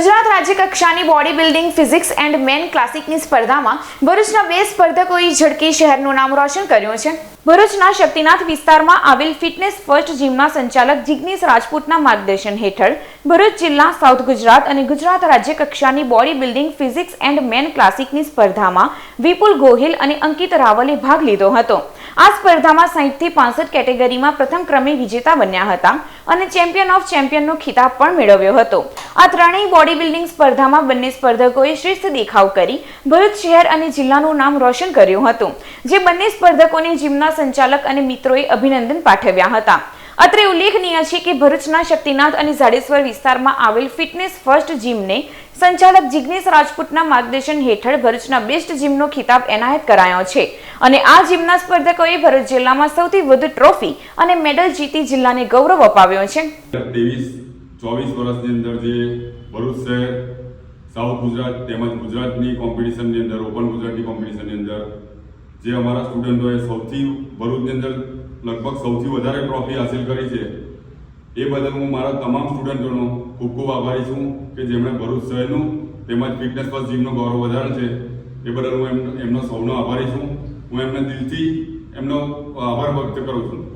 ગુજરાત રાજ્ય કક્ષાની body building physique and men ક્લાસિકની સ્પર્ધામાં ભરૂચના બે સ્પર્ધકોએ ઝડકી શહેરનું નામ રોશન કર્યું છે. ભરૂચના શક્તિનાથ વિસ્તારમાં આવેલ ફિટનેસ ફર્સ્ટ જીમના સંચાલક જિગ્નેશ રાજપૂતના માર્ગદર્શન હેઠળ ભરૂચ જિલ્લા, સાઉથ ગુજરાત અને ગુજરાત રાજ્ય કક્ષાની body building physique and men ક્લાસિકની સ્પર્ધામાં વિપુલ ગોહિલ અને અંકિત રાવલે ભાગ લીધો હતો. આ સ્પર્ધામાં સાહીઠથી પાસઠ કેટેગરીમાં પ્રથમ ક્રમે વિજેતા બન્યા હતા અને ચેમ્પિયન ઓફ ચેમ્પિયનનો ખિતાબ પણ મેળવ્યો હતો. આ ત્રણેય બોડી બિલ્ડિંગ સ્પર્ધામાં બંને સ્પર્ધકોએ શ્રેષ્ઠ દેખાવ કરી, ભરૂચ શહેર અને જિલ્લાનું નામ રોશન કર્યું હતું, જે બંને સ્પર્ધકોને જીમના સંચાલક અને મિત્રોએ અભિનંદન પાઠવ્યા હતા. અત્રે ઉલ્લેખનીય છે કે ભરૂચના શક્તિનાથ અને ઝાડેશ્વર વિસ્તારમાં આવેલ ફિટનેસ ફર્સ્ટ જીમને સંચાલક જિગ્નેશ રાજપૂતના માર્ગદર્શન હેઠળ ભરૂચના બેસ્ટ જીમનો ખિતાબ એનાયત કરાયો છે. અને આ જીમના સ્પર્ધકોએ ભરૂચ જિલ્લામાં સૌથી વધુ ટ્રોફી અને મેડલ જીતી જિલ્લાને ગૌરવ અપાવ્યો છે. ચોવીસ વર્ષની અંદર જે ભરૂચ શહેર, સાઉથ ગુજરાત તેમજ ગુજરાતની કોમ્પિટિશનની અંદર ઓપન ગુજરાતની કોમ્પિટિશનની અંદર જે અમારા સ્ટુડન્ટોએ સૌથી ભરૂચની અંદર લગભગ સૌથી વધારે ટ્રોફી હાસિલ કરી છે. એ બદલ હું મારા તમામ સ્ટુડન્ટોનો ખૂબ ખૂબ આભારી છું કે જેમણે ભરૂચ શહેરનું તેમજ ફિટનેસ પર જીમનો ગૌરવ વધારે છે. એ બદલ હું એમ, એમનો સૌનો આભારી છું. હું એમને દિલથી એમનો આભાર વ્યક્ત કરું છું.